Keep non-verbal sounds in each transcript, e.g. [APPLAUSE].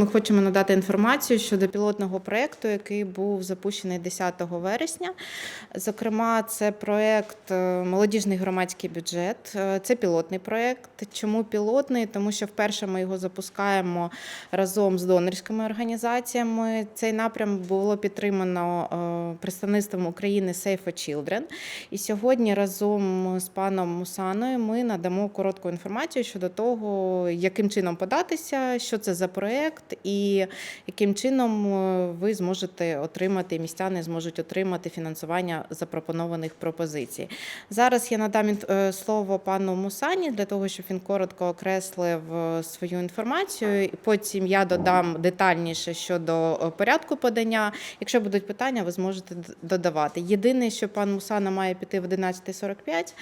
Ми хочемо надати інформацію щодо пілотного проєкту, який був запущений 10 вересня. Зокрема, це проєкт е, Молодіжний громадський бюджет. Е, Це пілотний проєкт. Чому пілотний? Тому що вперше ми його запускаємо разом з донорськими організаціями. Цей напрям було підтримано е, представництвом України Safe for Children. І сьогодні разом з паном Мусаною ми надамо коротку інформацію щодо того, яким чином податися, що це за проєкт, і яким чином е, ви зможете отримати, містяни зможуть отримати фінансування запропонованих пропозицій. Зараз я надам е, слово пану Мусані для того, щоб він коротко окреслив е, свою інформацію. І потім я додам детальніше щодо порядку подання. Якщо будуть питання, ви зможете додавати. Єдине, що пан Мусана має піти в 11.45,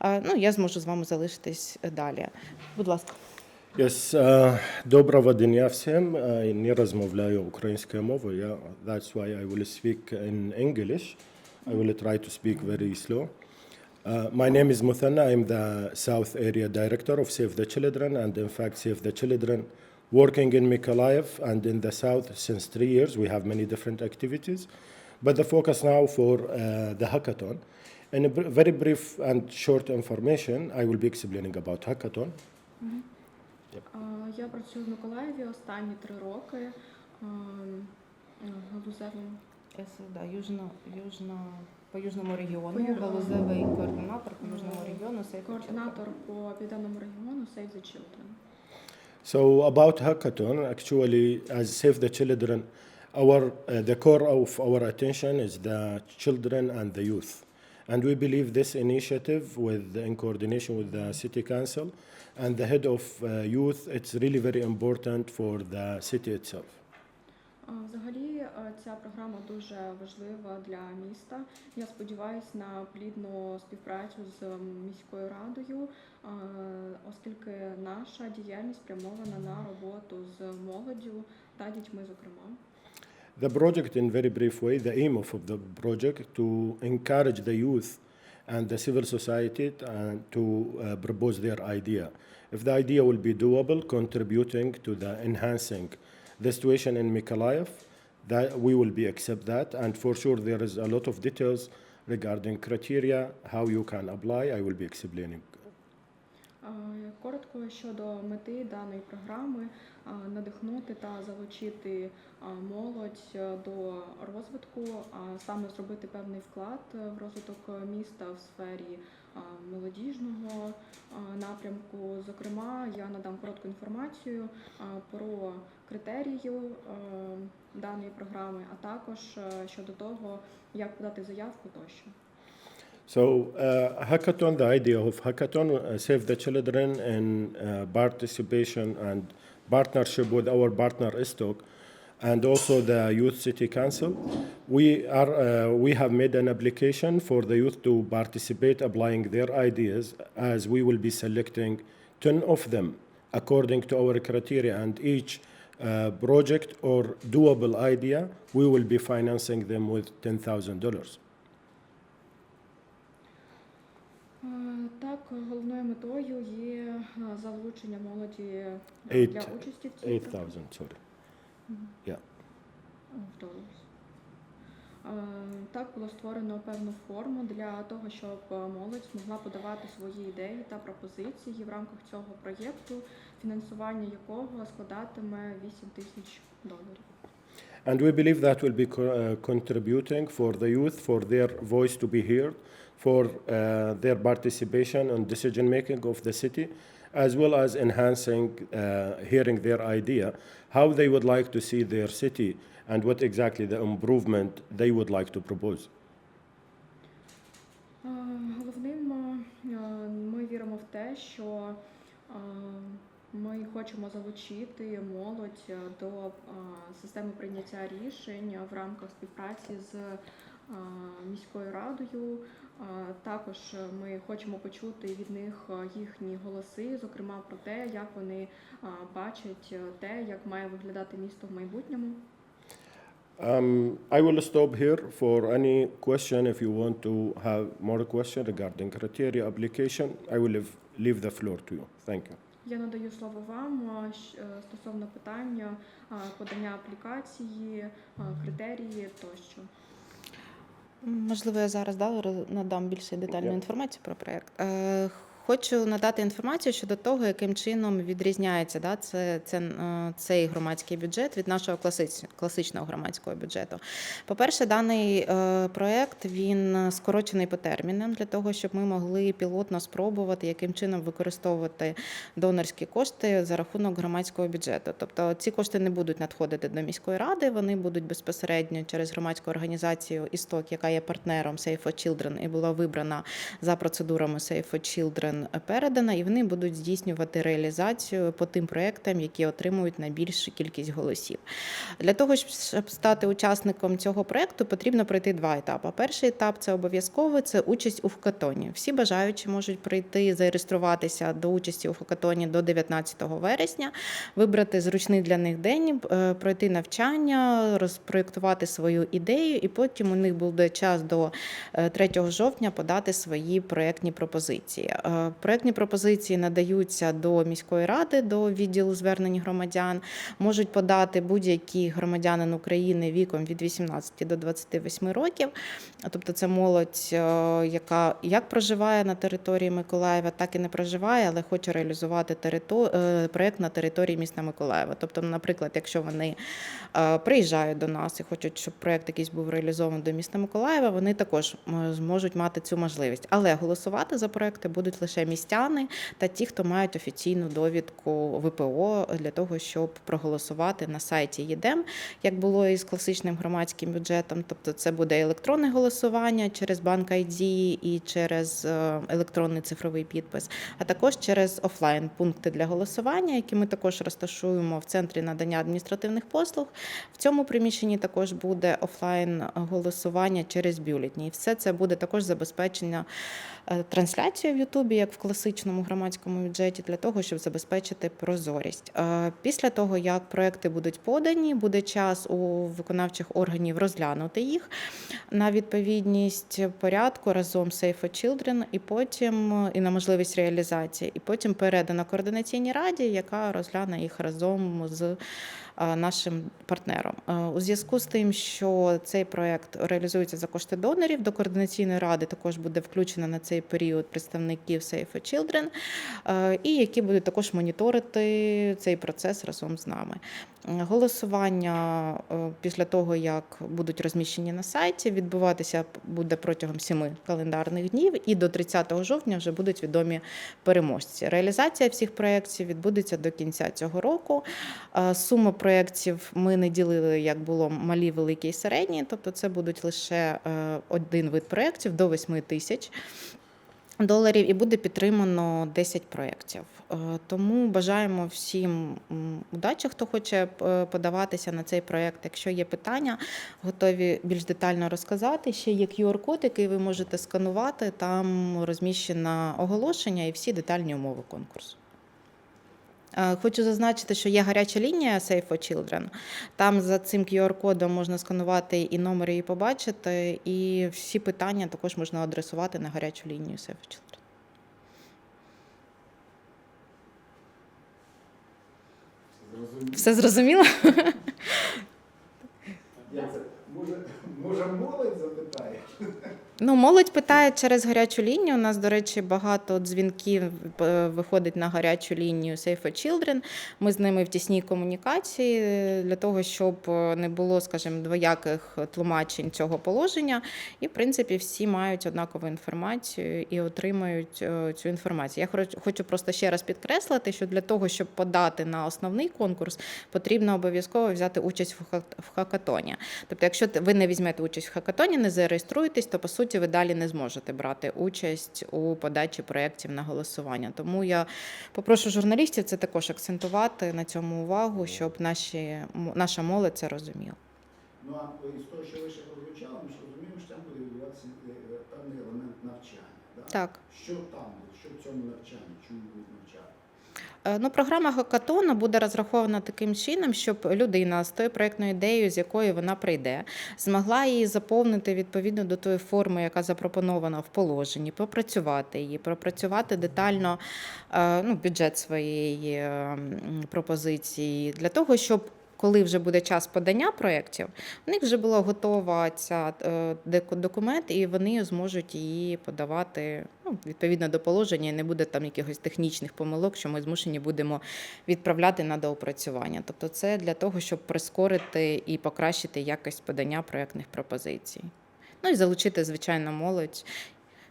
е, ну я зможу з вами залишитись далі. Будь ласка. Yes, uh, доброго дня всім. Я не розмовляю українською мовою. Я, that's why I will speak in English. I will try to speak very slow. Uh, my name is Muthanna. I'm the South Area Director of Save the Children, and in fact, Save the Children working in Mykolaiv and in the South since three years. We have many different activities, but the focus now for uh, the hackathon. In a br- very brief and short information, I will be explaining about hackathon. А, Я працюю в Миколаєві останні три роки а, е, галузевим. Да, южно, южно, по южному регіону, По ю- галузевий координатор по южному регіону. Save the координатор по південному регіону Save the Children. So about hackathon, actually, as Save the Children, our uh, the core of our attention is the children and the youth, and we believe this initiative, with in coordination with the city council and the head of uh, youth, it's really very important for the city itself. Взагалі е, ця програма дуже важлива для міста. Я сподіваюся на плідну співпрацю з міською радою, оскільки наша діяльність спрямована на роботу з молоддю та дітьми, зокрема. The project, in very brief way, the aim of, the project to encourage the youth and the civil society and to uh, propose their idea. If the idea will be doable, contributing to the enhancing the situation in Mykolaiv, that we will be accept that. And for sure, there is a lot of details regarding criteria, how you can apply. I will be explaining. Коротко щодо мети даної програми надихнути та залучити молодь е, до розвитку, а саме зробити певний вклад е, в розвиток міста в сфері молодіжного напрямку. Зокрема, я надам коротку інформацію про критерію е, даної програми, а також щодо того, як подати заявку тощо. So, uh, hackathon, the idea of hackathon, uh, Save the Children in uh, participation and partnership with our partner ISTOC and also the Youth City Council. We, are, uh, we have made an application for the youth to participate, applying their ideas, as we will be selecting 10 of them according to our criteria, and each uh, project or doable idea, we will be financing them with $10,000. Так, головною метою є е, залучення молоді е, для участі в цій 8,000, sorry. Yeah. програмі. Е, Так було створено певну форму для того, щоб е, молодь змогла подавати свої ідеї та пропозиції в рамках цього проєкту, фінансування якого складатиме 8 тисяч доларів. And we believe that will be contributing for the youth, for their voice to be heard, for uh, their participation in decision making of the city, as well as enhancing, uh, hearing their idea, how they would like to see their city, and what exactly the improvement they would like to propose. Е, Головним е, ми віримо в те, що е, ми хочемо залучити молодь е, до е, системи прийняття рішень в рамках співпраці з е, міською радою. Е, Також ми хочемо почути від них е, їхні голоси, зокрема про те, як вони е, бачать е, те, як має виглядати місто в майбутньому. Um, I will stop here for any question. If you want to have more question regarding criteria application, I will leave, leave the floor to you. Thank you. Я надаю слово вам е, стосовно питання подання аплікації, критерії тощо. Можливо, я зараз да, надам більше детальну інформацію про проект. Хочу надати інформацію щодо того, яким чином відрізняється да, це, це, е, цей громадський бюджет від нашого класич- класичного громадського бюджету. По-перше, даний е, проект він скорочений по термінам для того, щоб ми могли пілотно спробувати, яким чином використовувати донорські кошти за рахунок громадського бюджету. Тобто ці кошти не будуть надходити до міської ради, вони будуть безпосередньо через громадську організацію Істок, яка є партнером Save for Children і була вибрана за процедурами Save for Children передана, і вони будуть здійснювати реалізацію по тим проектам, які отримують найбільшу кількість голосів. Для того, щоб стати учасником цього проекту, потрібно пройти два етапи. Перший етап це обов'язково це участь у хакатоні. Всі бажаючі можуть прийти, зареєструватися до участі у хакатоні до 19 вересня, вибрати зручний для них день, е, пройти навчання, розпроєктувати свою ідею, і потім у них буде час до е, 3 жовтня подати свої проектні пропозиції. Проектні пропозиції надаються до міської ради, до відділу звернень громадян. Можуть подати будь-які громадянин України віком від 18 до 28 років. Тобто це молодь, е, яка як проживає на території Миколаєва, так і не проживає, але хоче реалізувати терито... е, проект на території міста Миколаєва. Тобто, наприклад, якщо вони е, приїжджають до нас і хочуть, щоб проект якийсь був реалізований до міста Миколаєва, вони також зможуть мати цю можливість. Але голосувати за проекти будуть лише містяни та ті, хто мають офіційну довідку ВПО для того, щоб проголосувати на сайті ЄДЕМ, як було і з класичним громадським бюджетом. Тобто, це буде електронне голосування через банк ID і через е, електронний цифровий підпис, а також через офлайн пункти для голосування, які ми також розташуємо в центрі надання адміністративних послуг. В цьому приміщенні також буде офлайн голосування через бюлетні. І все це буде також забезпечення е, трансляцією в Ютубі, як в класичному громадському бюджеті, для того, щоб забезпечити прозорість. Після того, як проекти будуть подані, буде час у виконавчих органів розглянути їх на відповідність порядку разом з Safe for Children, і потім і на можливість реалізації, і потім передано координаційній раді, яка розгляне їх разом з нашим партнером. У зв'язку з тим, що цей проект реалізується за кошти донорів, до координаційної ради також буде включено на цей період представників Safe for Children, е, і які будуть також моніторити цей процес разом з нами. Голосування е, після того, як будуть розміщені на сайті, відбуватися буде протягом сіми календарних днів, і до 30 жовтня вже будуть відомі переможці. Реалізація всіх проєктів відбудеться до кінця цього року. Е, Сума проєктів ми не ділили, як було малі, великі і середні, тобто це будуть лише один вид проєктів до 8 тисяч. Доларів і буде підтримано 10 проєктів. Е, Тому бажаємо всім удачі, хто хоче е, подаватися на цей проєкт. Якщо є питання, готові більш детально розказати. Ще є QR-код, який ви можете сканувати. Там розміщено оголошення і всі детальні умови конкурсу. Е, Хочу зазначити, що є гаряча лінія Safe for Children. Там за цим QR-кодом можна сканувати і номери і побачити, і всі питання також можна адресувати на гарячу лінію Safe for Children. Все зрозуміло? [LAUGHS] Як це? Може, може молодь запитає? Ну, молодь питає через гарячу лінію. У нас, до речі, багато дзвінків е, виходить на гарячу лінію Safe for Children. Ми з ними в тісній комунікації е, для того, щоб е, не було, скажімо, двояких тлумачень цього положення. І, в принципі, всі мають однакову інформацію і отримають цю інформацію. Я хочу просто ще раз підкреслити, що для того, щоб подати на основний конкурс, потрібно обов'язково взяти участь в хакатоні. Тобто, якщо ви не візьмете участь в хакатоні, не зареєструєтесь, то по суті ви далі не зможете брати участь у подачі проєктів на голосування. Тому я попрошу журналістів це також акцентувати на цьому увагу, щоб наші наша молодь це розуміла. Ну а з того, що ви ще прозвучали, ми ж розуміємо, що там буде відбуватися е, певний елемент навчання. Да? Так. Що там? Що в цьому навчанні? Чому будуть навчати? Е, Ну, програма Хакатона буде розрахована таким чином, щоб людина з тою проєктною ідеєю, з якою вона прийде, змогла її заповнити відповідно до тої форми, яка запропонована в положенні, попрацювати її, пропрацювати детально е, ну, бюджет своєї е, пропозиції для того, щоб. Коли вже буде час подання проєктів, у них вже була готова ця е, документ, і вони зможуть її подавати ну, відповідно до положення, і не буде там якихось технічних помилок, що ми змушені будемо відправляти на доопрацювання. Тобто, це для того, щоб прискорити і покращити якість подання проєктних пропозицій. Ну і залучити, звичайно, молодь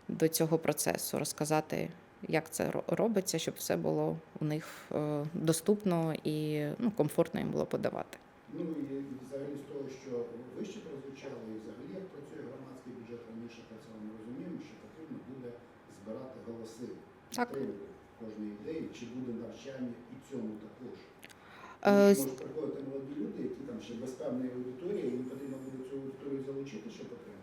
до цього процесу, розказати, як це робиться, щоб все було у них е, доступно і ну, комфортно їм було подавати. Ну і взагалі з того, що вище прозвучало, і взагалі як працює громадський бюджет раніше працював, ми розуміємо, що потрібно буде збирати голоси. Так. кожної ідеї, чи буде навчання і цьому також. Е, Можуть приходити молоді люди, які там ще без певної аудиторії, їм потрібно буде цю аудиторію залучити, щоб отримати.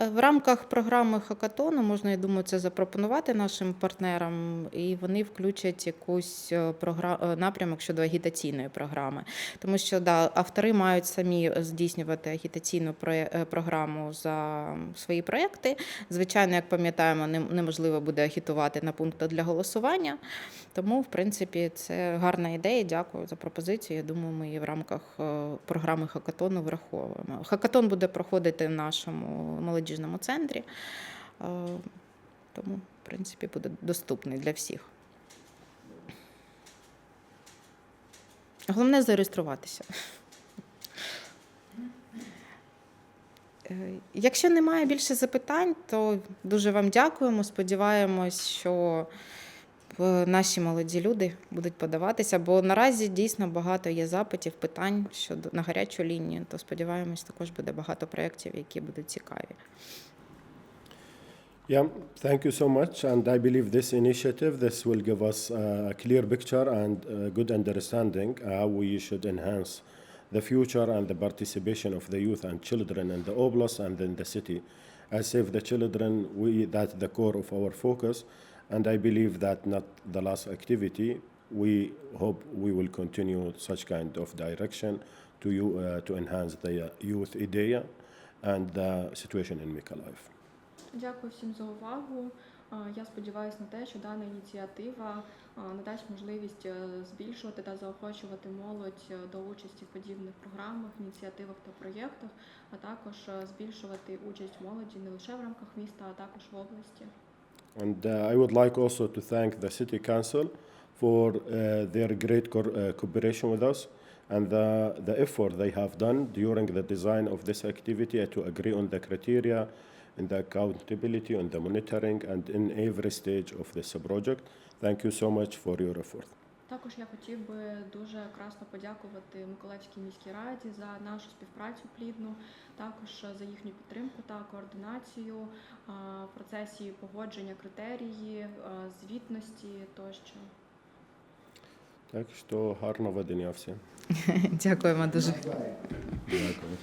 Е, В рамках програми Хакатону можна, я думаю, це запропонувати нашим партнерам, і вони включать якусь е, е, напрямок щодо агітаційної програми. Тому що да, автори мають самі здійснювати агітаційну програму за свої проекти. Звичайно, як пам'ятаємо, неможливо буде агітувати на пункти для голосування. Тому, в принципі, це гарна ідея. Дякую за пропозицію. Я думаю, ми її в рамках програми Хакатону враховуємо. Хакатон буде проходити в нашому молодіжному центрі, е, тому, в принципі, буде доступний для всіх. Головне зареєструватися. Е, Якщо немає більше запитань, то дуже вам дякуємо. Сподіваємось, що наші молоді люди будуть подаватися, бо наразі дійсно багато є запитів, питань щодо на гарячу лінію. То сподіваємось, також буде багато проєктів, які будуть цікаві. Yeah, thank you so much. And I believe this initiative, this will give us uh, a clear picture and a good understanding how we should enhance the future and the participation of the youth and children in the Oblast and in the city. As Save the Children, we that's the core of our focus, and I believe that not the last activity. We hope we will continue such kind of direction to you uh, to enhance the youth idea and the situation in Mykolaiv. Дякую всім за увагу. Я сподіваюся на те, що дана ініціатива надасть можливість е, збільшувати та заохочувати молодь е, до участі в подібних програмах, ініціативах та проєктах, а також е, збільшувати участь молоді не лише в рамках міста, а також в області. And uh, I would like also to thank the City Council for uh, their great co- uh, cooperation with us and the, the effort they have done during the design of this activity to agree on the criteria and the accountability and the monitoring and in every stage of this project. Thank you so much for your effort. Також я хотів би дуже красно подякувати Миколаївській міській раді за нашу співпрацю плідну, також за їхню підтримку та координацію в процесі погодження критерії, звітності тощо. Так що гарного дня всім. [LAUGHS] Дякуємо дуже. Дякую.